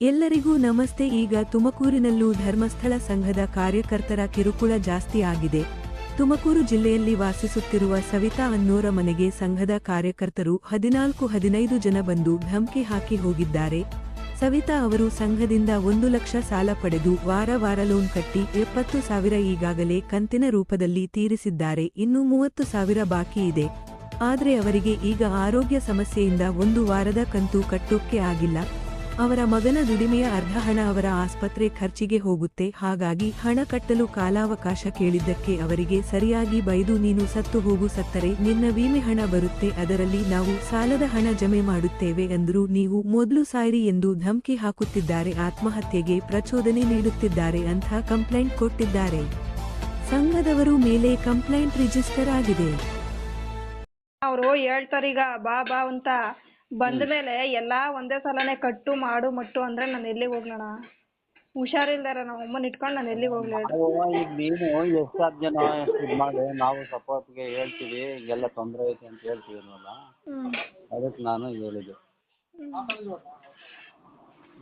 ಎಲ್ಲರಿಗೂ ನಮಸ್ತೆ. ಈಗ ತುಮಕೂರಿನಲ್ಲೂ ಧರ್ಮಸ್ಥಳ ಸಂಘದ ಕಾರ್ಯಕರ್ತರ ಕಿರುಕುಳ ಜಾಸ್ತಿ ಆಗಿದೆ. ತುಮಕೂರು ಜಿಲ್ಲೆಯಲ್ಲಿ ವಾಸಿಸುತ್ತಿರುವ ಸವಿತಾ ಅನ್ನೋರ ಮನೆಗೆ ಸಂಘದ ಕಾರ್ಯಕರ್ತರು ಹದಿನಾಲ್ಕು, ಹದಿನೈದು ಜನ ಬಂದು ಧಮಕಿ ಹಾಕಿ ಹೋಗಿದ್ದಾರೆ. ಸವಿತಾ ಅವರು ಸಂಘದಿಂದ ಒಂದು ಲಕ್ಷ ಸಾಲ ಪಡೆದು ವಾರ ವಾರ ಲೋನ್ ಕಟ್ಟಿ ಎಪ್ಪತ್ತು ಸಾವಿರ ಈಗಾಗಲೇ ಕಂತಿನ ರೂಪದಲ್ಲಿ ತೀರಿಸಿದ್ದಾರೆ. ಇನ್ನು ಮೂವತ್ತು ಸಾವಿರ ಬಾಕಿ ಇದೆ. ಆದರೆ ಅವರಿಗೆ ಈಗ ಆರೋಗ್ಯ ಸಮಸ್ಯೆಯಿಂದ ಒಂದು ವಾರದ ಕಂತು ಕಟ್ಟೋಕ್ಕೆ ಆಗಿಲ್ಲ. ಅವರ ಮಗನ ದುಡಿಮೆಯ ಅರ್ಧ ಹಣ ಅವರ ಆಸ್ಪತ್ರೆ ಖರ್ಚಿಗೆ ಹೋಗುತ್ತೆ. ಹಾಗಾಗಿ ಹಣ ಕಟ್ಟಲು ಕಾಲಾವಕಾಶ ಕೇಳಿದ್ದಕ್ಕೆ ಅವರಿಗೆ ಸರಿಯಾಗಿ ಬೈದು ನೀನು ಸತ್ತು ಹೋಗು ಸತ್ತರೆ, ನಿನ್ನ ವಿಮೆ ಹಣ ಬರುತ್ತೆ, ಅದರಲ್ಲಿ ನಾವು ಸಾಲದ ಹಣ ಜಮೆ ಮಾಡುತ್ತೇವೆ ಅಂದರೂ ನೀವು ಮೊದಲು ಸಾಯಿರಿ ಎಂದು ಧಮಕಿ ಹಾಕುತ್ತಿದ್ದಾರೆ, ಆತ್ಮಹತ್ಯೆಗೆ ಪ್ರಚೋದನೆ ನೀಡುತ್ತಿದ್ದಾರೆ ಅಂತ ಕಂಪ್ಲೇಂಟ್ ಕೊಟ್ಟಿದ್ದಾರೆ. ಸಂಘದವರು ಮೇಲೆ ಕಂಪ್ಲೇಂಟ್ ರಿಜಿಸ್ಟರ್ ಆಗಿದೆ. ಅವರು ಹೇಳ್ತಾರೀಗ ಬಾ ಬಾ ಅಂತ ಬಂದ ಮೇಲೆ ಎಲ್ಲಾ ಒಂದೇ ಸಲನೆ ಕಟ್ಟು ಮಾಡು ಮಟ್ಟು ಅಂದ್ರೆ ನಾನು ಎಲ್ಲಿಗೆ ಹೋಗ್ಲಣ್ಣ ಹುಷಾರಿಲ್ದಾರ ನಮ್ಮ ಅಮ್ಮನ ಇಟ್ಕೊಂಡು ನಾನು ಎಲ್ಲಿಗೆ ಹೋಗ್ಲಿ? ಹೇಳು ಈಗ ನೀನು ಎಷ್ಟಾದ್ ಜನ ಇದು ಮಾಡಿ ನಾವು ಸಪೋರ್ಟ್ಗೆ ಹೇಳ್ತೀವಿ ಹಿಂಗೆಲ್ಲ ತೊಂದರೆ ಐತೆ ಅಂತ ಹೇಳ್ತೀವಿ ಅಲ್ವಲ್ಲ ಹ್ಮ್. ಅದಕ್ಕೆ ನಾನು ಹೇಳಿದೆ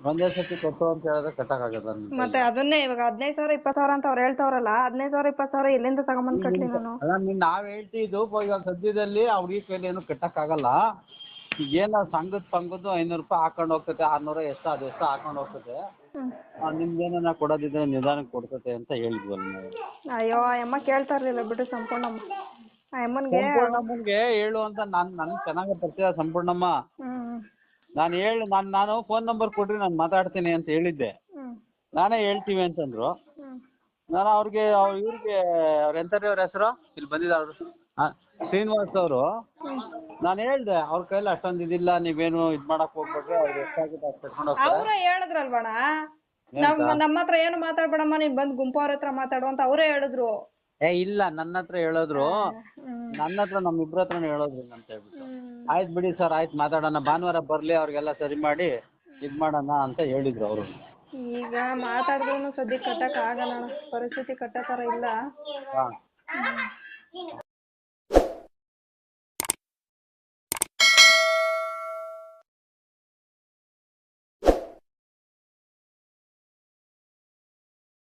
ಒಂದೇ ಸತಿ ಕೊಟ್ಟು ಅಂತ ಹೇಳಿದ್ರೆ ಕಟ್ಟಕ್ಕಾಗದ ಮತ್ತೆ ಅದನ್ನೇ ಇವಾಗ ಹದಿನೈದು ಸಾವಿರ ಇಪ್ಪತ್ತು ಸಾವಿರ ಅಂತ ಅವ್ರು ಹೇಳ್ತಾವ್ರಲ್ಲ ಹದಿನೈದು ಸಾವಿರ ಇಪ್ಪತ್ತು ಸಾವಿರ ಎಲ್ಲಿಂದ ತಗೊಂಬಂದು ಕಟ್ಲಿ ನಾನು? ಅಲ್ಲ ನೀನ್ ನಾವ್ ಹೇಳ್ತಿದ್ದು ಇವಾಗ ಸದ್ಯದಲ್ಲಿ ಅವ್ರಿಗೆ ಕೈಲಿ ಏನು ಕಟ್ಟಕ್ಕಾಗಲ್ಲ ಏನೋ ಸಂಘದ ಪಂಗದ್ದು ಐನೂರು ರೂಪಾಯಿ ಹಾಕೊಂಡು ಹೋಗ್ತೈತೆ ಆರ್ನೂರ ಎಷ್ಟೋ ಅದು ಎಷ್ಟೋ ಹಾಕೊಂಡು ಹೋಗ್ತೈತೆ. ಹ್ಮ್. ಆ, ಕೊಡೋದಿದ್ರೆ ನಿಧಾನಕ್ಕೆ ಕೊಡ್ತೈತೆ ಅಂತ ಹೇಳಿದ್ವಲ್ಲ ನಾವು. ಅಯ್ಯೋ ಆ ಅಮ್ಮ ಕೇಳ್ತಾ ಇರ್ಲಿಲ್ಲ ಬಿಡು ಸಂಪೂರ್ಣಮ್ಮ. ಆ ಅಮ್ಮನ್ಗೆ ಹೇಳು ಅಂತ ನಾನು ನನ್ ಚೆನ್ನಾಗಿ ಪರಿಚಯ ಸಂಪೂರ್ಣಮ್ಮ? ಹ್ಮ್. ನಾನು ಹೇಳಿ ನಾನು ನಾನು ಫೋನ್ ನಂಬರ್ ಕೊಡ್ರಿ ನಾನು ಮಾತಾಡ್ತೀನಿ ಅಂತ ಹೇಳಿದ್ದೆ. ಹ್ಮ್. ನಾನೇ ಹೇಳ್ತೀವಿ ಅಂತಂದ್ರು. ಹ್ಮ್. ನಾನು ಅವ್ರಿಗೆ ಅವ್ರ ಇವ್ರಿಗೆ ಅವ್ರ ಎಂತಾರೆ ಅವ್ರ ಹೆಸರು? ಇಲ್ಲಿ ಬಂದಿದ್ದಾರೆ ಅವರು. ಶ್ರೀನಿವಾಸ್ ಅವರು. ನಾನು ಹೇಳ್ದೆ ಅವ್ರ ಕೈಲಿ ಅಷ್ಟೊಂದು ಇದಿಲ್ಲ ನೀವೇನು ಇದು ಮಾಡಕ್ ಹೋಗ್ಬೇಡ್ರಿ ಅವ್ರು ಎಷ್ಟಾಗುತ್ತೆ ಅಷ್ಟು ಕಟ್ಕೊಂಡು ಹೋಗ್ತಾರೆ. ಅವರೇ ಹೇಳಿದ್ರಲ್ವಣ ನಮ್ಮ ನಮ್ಮ ಹತ್ರ ಏನು ಮಾತಾಡ್ಬೇಡಮ್ಮ ನೀನ್ ಬಂದ್ ಗುಂಪು ಅವ್ರ ಹತ್ರ ಮಾತಾಡು ಅಂತ ಅವರೇ ಹೇಳಿದ್ರು. ಏ ಇಲ್ಲ ನನ್ನ ಹತ್ರ ಹೇಳಿದ್ರು. ನನ್ನ ಹತ್ರ ನಮ್ಮ ಇಬ್ರ ಹತ್ರನೂ ಹೇಳಿದ್ರು ಅಂತ ಹೇಳ್ಬಿಟ್ಟು. ಆಯ್ತು ಬಿಡಿ ಸರ್ ಆಯ್ತು ಮಾತಾಡೋಣ ಭಾನುವಾರ ಬರಲಿ ಅವ್ರಿಗೆಲ್ಲ ಸರಿ ಮಾಡಿ ಇದು ಮಾಡೋಣ ಅಂತ ಹೇಳಿದ್ರು ಅವರು. ಈಗ ಮಾತಾಡಿದ್ರು ಸದ್ಯಕ್ಕೆ ಕಟ್ಟಕ್ ಆಗಲ್ಲ ಅಣ್ಣ ಪರಿಸ್ಥಿತಿ ಕಟ್ಟೋ ಥರ ಇಲ್ಲ. ಹಾಂ.